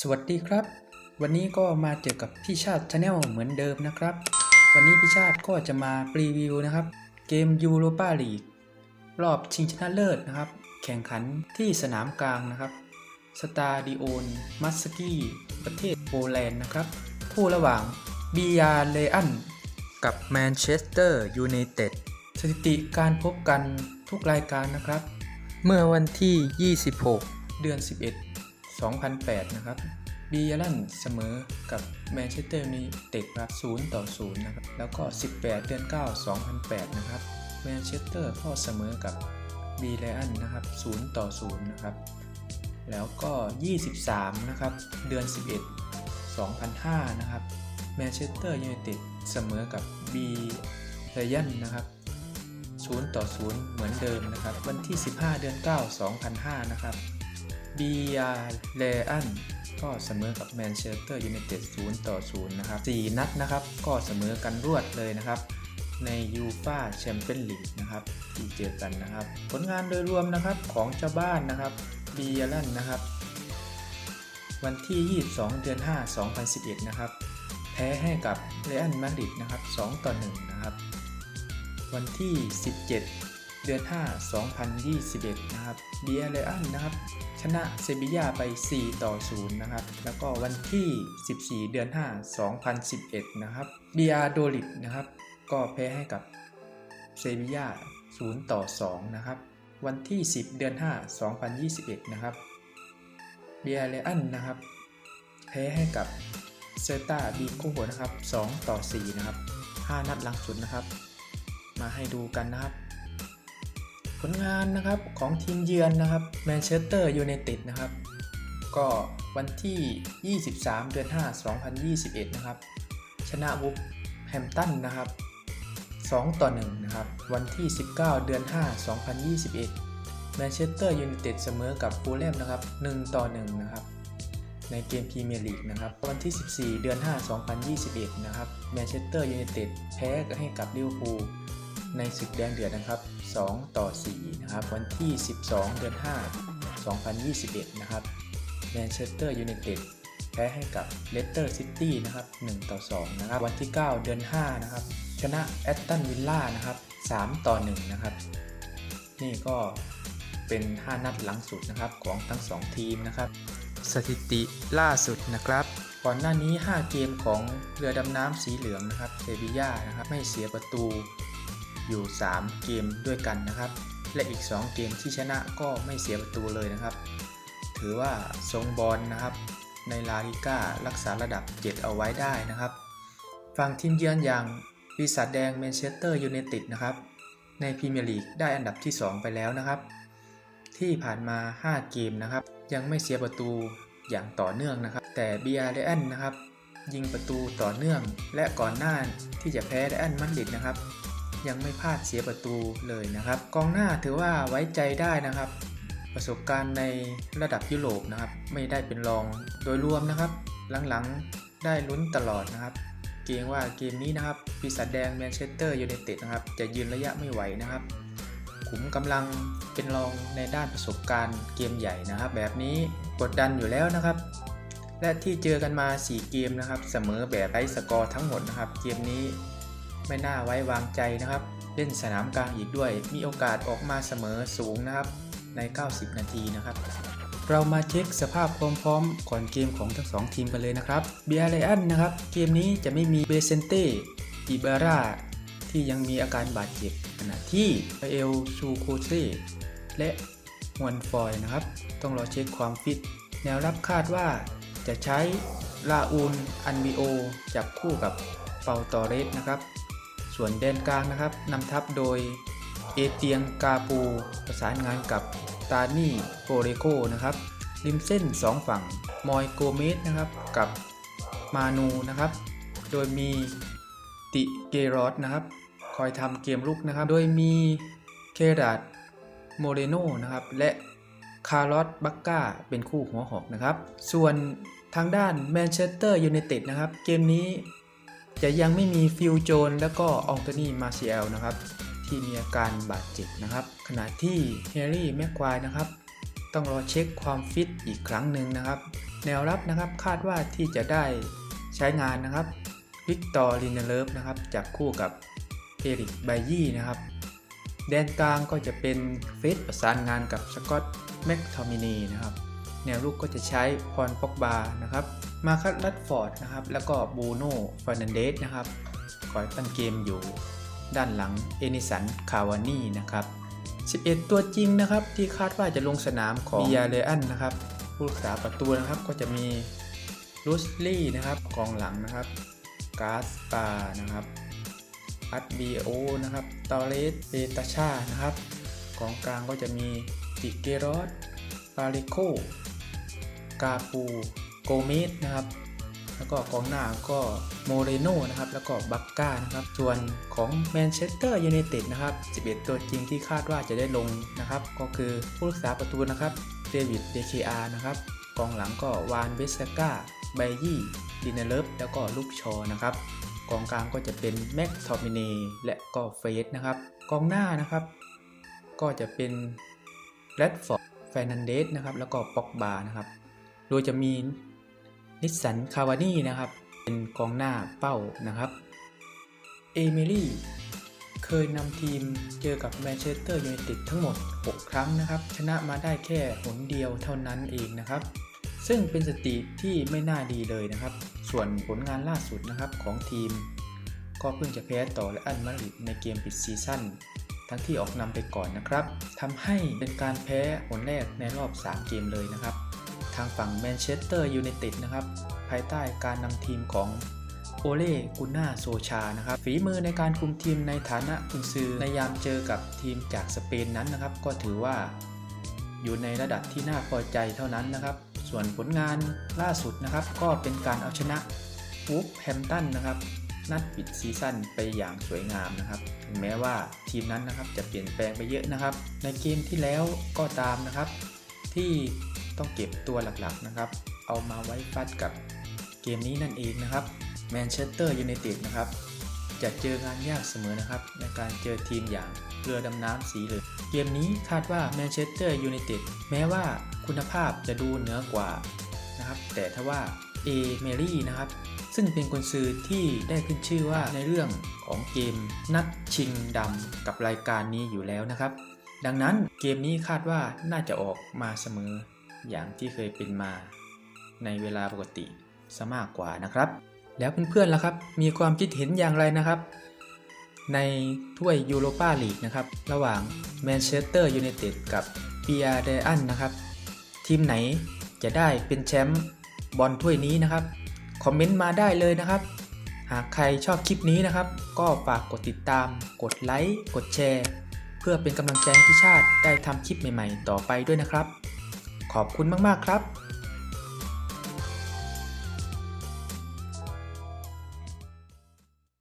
สวัสดีครับ วันนี้ก็มาเจอกับพี่ชาติชาแนลเหมือนเดิมนะครับ วันนี้พี่ชาติก็จะมารีวิวนะครับ เกมยูโรปาลีกรอบชิงชนะเลิศนะครับ แข่งขันที่สนามกลางนะครับสตาดิโอนมัสกี้ประเทศโปแลนด์นะครับ คู่ระหว่างบียาเลอันกับแมนเชสเตอร์ยูไนเต็ดสถิติการพบกันทุกรายการนะครับ เมื่อวันที่ 26 เดือน 11 2008 นะครับบียาลันเสมอกับแมนเชสเตอร์มีเต็ดครับ0ต่อ0นะครับ แล้วก็ 18 เดือน 9 2008 นะครับแมนเชสเตอร์ก็เสมอกับบีไลอันนะครับ0ต่อ0นะครับ แล้วก็ 23 นะครับ เดือน 11 2005 นะครับแมนเชสเตอร์ยูไนเต็ดเสมอกับบีไลอันนะครับ0ต่อ0เหมือนเดิมนะครับ วันที่ 15 เดือน 9 2005 นะครับ บียาเลอันก็เสมอกับแมนเชสเตอร์ยูไนเต็ด0ต่อ0นะครับ4นัดนะครับ ก็เสมอกันรวดเลยนะครับ ในยูฟาแชมเปี้ยนลีกนะครับที่เจอกันนะครับ ผลงานโดยรวมนะครับของเจ้าบ้านนะครับบียาลันนะครับ วันที่ 22 เดือน 5 2011 นะครับ แพ้ให้กับเรอัลมาดริดนะครับ2ต่อ1นะครับ วันที่ 17 เดือน 5 2021 นะครับเบียเลอันนะครับ ชนะเซบียาไป 4 ต่อ 0 นะครับ แล้วก็วันที่ 14 เดือน 5 2011 นะครับเบียโดลิดนะครับ ก็แพ้ให้กับเซบียา0 ต่อ 2 นะครับ วันที่ 10 เดือน 5 2021 นะครับเบียเลอันนะครับ แพ้ให้กับเซตาบีโกนะครับ 2 ต่อ 4 นะครับ 5 นัดหลังสุดนะครับ มาให้ดูกันนะครับ ผลงานนะครับของทีมเยือนนะครับแมนเชสเตอร์ยูไนเต็ดนะครับ ก็วันที่ 23 เดือน 5 2021 นะครับ ชนะวูฟแฮมตันนะครับ 2 ต่อ 1 นะครับ วันที่ 19 เดือน 5 2021 แมนเชสเตอร์ยูไนเต็ดเสมอกับฟูลแลมนะครับ 1 ต่อ 1 นะครับในเกมพรีเมียร์ลีกนะครับ วันที่ 14 เดือน 5 2021 นะครับ แมนเชสเตอร์ยูไนเต็ดแพ้ให้กับลิเวอร์พูล ในศึกแดงเดือดนะครับ 2 ต่อ 4 นะครับ วันที่ 12 เดือน 5 2021 นะครับแมนเชสเตอร์ยูไนเต็ดแพ้ให้กับเลสเตอร์ซิตี้นะครับ 1 ต่อ 2 นะครับ วันที่ 9 เดือน 5 นะครับ ชนะแอตตันวิลล่านะครับ 3 ต่อ 1 นะครับ นี่ก็เป็น 5 นัดหลังสุดนะครับ ของทั้ง 2 ทีมนะครับ สถิติล่าสุดนะครับก่อนหน้านี้ 5 เกมของเรือดำน้ำสีเหลืองนะครับเซบีย่านะครับไม่เสียประตู อยู่ 3 เกมด้วยกันนะครับ และอีก 2 เกมที่ชนะก็ไม่เสียประตูเลยนะครับ ถือว่าทรงบอลนะครับ ในลาลิก้ารักษาระดับ 7 เอาไว้ได้นะครับฝั่งทีมเยือนอย่างปีศาจแดงแมนเชสเตอร์ยูไนเต็ดนะครับ ในพรีเมียร์ลีกได้อันดับที่ 2 ไปแล้วนะครับ ที่ผ่านมา 5 เกมนะครับ ยังไม่เสียประตูอย่างต่อเนื่องนะครับ แต่เบียร์เดนนะครับยิงประตูต่อเนื่อง และก่อนหน้าที่จะแพ้เดนมันดิดนะครับ ยังไม่พลาดเสียประตูเลยนะครับ กองหน้าถือว่าไว้ใจได้นะครับ ประสบการณ์ในระดับยุโรปนะครับ ไม่ได้เป็นรองโดยรวมนะครับ หลังๆได้ลุ้นตลอดนะครับ เกรงว่าเกมนี้นะครับปีศาจแดงแมนเชสเตอร์ยูไนเต็ดนะครับจะยืนระยะไม่ไหวนะครับขุมกำลังเป็นรองในด้านประสบการณ์เกมใหญ่นะครับ แบบนี้กดดันอยู่แล้วนะครับ และที่เจอกันมา 4 เกมนะครับ เสมอแบบไร้สกอร์ทั้งหมดนะครับ เกมนี้ ไม่น่าไว้วางใจนะครับ เล่นสนามกลางอีกด้วย มีโอกาสออกมาเสมอสูงนะครับใน 90 นาทีนะครับ เรามาเช็คสภาพความพร้อมก่อนเกมของทั้งสองทีมกันเลยนะครับเบียร์ไลอันนะครับ เกมนี้จะไม่มีเบเซนเต้อิบาร่าที่ยังมีอาการบาดเจ็บขณะที่เอลซูโคเซและฮวนฟอยนะครับ ต้องรอเช็คความฟิต แนวรับคาดว่าจะใช้ลาอูนอันบิโอจับคู่กับเปาตอเรสนะครับ ส่วนแดนกลางนะครับนำทัพโดยเอเตียงกาปูประสานงานกับตานี่โกเรโกนะครับ ริมเส้น 2 ฝั่งมอยโกเมสนะครับกับมานูนะครับ โดยมีติเกรอสนะครับคอยทำเกมลุกนะครับ โดยมีเคราดโมเรโนนะครับและคาร์ลอสบักกาเป็นคู่หัวหอกนะครับ ส่วนทางด้านแมนเชสเตอร์ยูไนเต็ดนะครับ เกมนี้ จะยังไม่มีฟิลโจนและก็อองโตนีมาเซียลนะครับ ที่มีอาการบาดเจ็บนะครับ ขณะที่แฮรี่แม็กควายนะครับ ต้องรอเช็คความฟิตอีกครั้งหนึ่งนะครับ แนวรับนะครับคาดว่าที่จะได้ใช้งานนะครับวิกตอร์ลินเลฟนะครับจากคู่กับเอริกไบยี่นะครับ แดนกลางก็จะเป็นเฟสประสานงานกับสกอตแม็กทอมินีนะครับ แนวรุกก็จะใช้พรปอกบานะครับ มาคัตลัดฟอร์ดนะครับแล้วก็บูโน่ฟานันเดสนะครับคอยปั้นเกมอยู่ด้านหลังเอนิสันคาวานี่นะครับ11 ตัวจริงนะครับที่คาดว่าจะลงสนามของบิยาเลอันนะครับผู้รักษาประตูนะครับก็จะมีลูสลี่นะครับกองหลังนะครับกาสปานะครับอัดบีโอนะครับตอเรสเบตาชานะครับกองกลางก็จะมีติเกรอสปาเลโคกาปู โกเมสนะครับ แล้วก็กองหน้าก็โมเรโนนะครับ แล้วก็บักก้านะครับ ส่วนของแมนเชสเตอร์ยูไนเต็ดนะครับ 11 ตัวจริงที่คาดว่าจะได้ลงนะครับ ก็คือผู้รักษาประตูนะครับเดวิดเดเคอานะครับ กองหลังก็วานเวสกาไบยี่ดินเนเลฟแล้วก็ลูกชอนะครับกองกลางก็จะเป็นแม็กทอมินีและก็เฟสนะครับ กองหน้านะครับ ก็จะเป็นแรดฟอร์ดแฟนันเดสนะครับ แล้วก็ป็อกบานะครับ โดยจะมี นิสสันคาวานี่นะครับ เป็นกองหน้าเป้านะครับ เอมิลี่เคยนำทีมเจอกับแมนเชสเตอร์ยูไนเต็ดทั้งหมด 6 ครั้งนะครับ ชนะมาได้แค่หนเดียวเท่านั้นเองนะครับ ซึ่งเป็นสถิติที่ไม่น่าดีเลยนะครับ ส่วนผลงานล่าสุดนะครับของทีม ก็เพิ่งจะแพ้ต่อและอันมาริดในเกมปิดซีซั่นทั้งที่ออกนำไปก่อนนะครับทำให้เป็นการแพ้ผลแรกในรอบ 3 เกมเลยนะครับ ทางฝั่งแมนเชสเตอร์ยูไนเต็ดนะครับ ภายใต้การนำทีมของโอเล่กุน่าโซชานะครับฝีมือในการคุมทีมในฐานะกุนซือในยามเจอกับทีมจากสเปนนั้นนะครับ ก็ถือว่า อยู่ในระดับที่น่าพอใจเท่านั้นนะครับ ส่วนผลงานล่าสุดนะครับ ก็เป็นการเอาชนะวูฟแฮมตันนะครับ นัดปิดซีซั่นไปอย่างสวยงามนะครับถึงแม้ว่าทีมนั้นนะครับจะเปลี่ยนแปลงไปเยอะนะครับ ในเกมที่แล้วก็ตามนะครับ ที่ ต้องเก็บตัวหลักๆนะครับ เอามาไว้ฟัดกับเกมนี้นั่นเองนะครับแมนเชสเตอร์ยูไนเต็ดนะครับจะเจองานยากเสมอนะครับ ในการเจอทีมอย่างเรือดำน้ำสีเหลืองเกมนี้คาดว่าแมนเชสเตอร์ยูไนเต็ดแม้ว่าคุณภาพจะดูเหนือกว่านะครับ แต่ถ้าว่าเอเมรี่นะครับ ซึ่งเป็นกุนซือที่ได้ขึ้นชื่อว่าในเรื่องของเกมนัดชิงดำกับรายการนี้อยู่แล้วนะครับ ดังนั้นเกมนี้คาดว่าน่าจะออกมาเสมอ อย่างที่เคยเป็นมาในเวลาปกติซะมากกว่านะครับ แล้วเพื่อนๆล่ะครับ มีความคิดเห็นอย่างไรนะครับ ในถ้วยยูโรปาลีกนะครับ ระหว่างแมนเชสเตอร์ยูไนเต็ดกับเปียเดอันนะครับ ทีมไหนจะได้เป็นแชมป์บอลถ้วยนี้นะครับ คอมเมนต์มาได้เลยนะครับ หากใครชอบคลิปนี้นะครับ ก็ฝากกดติดตาม กดไลค์ กดแชร์ เพื่อเป็นกำลังใจให้พี่ชาติได้ทำคลิปใหม่ ๆ ต่อไปด้วยนะครับ ขอบคุณมาก ๆ ครับ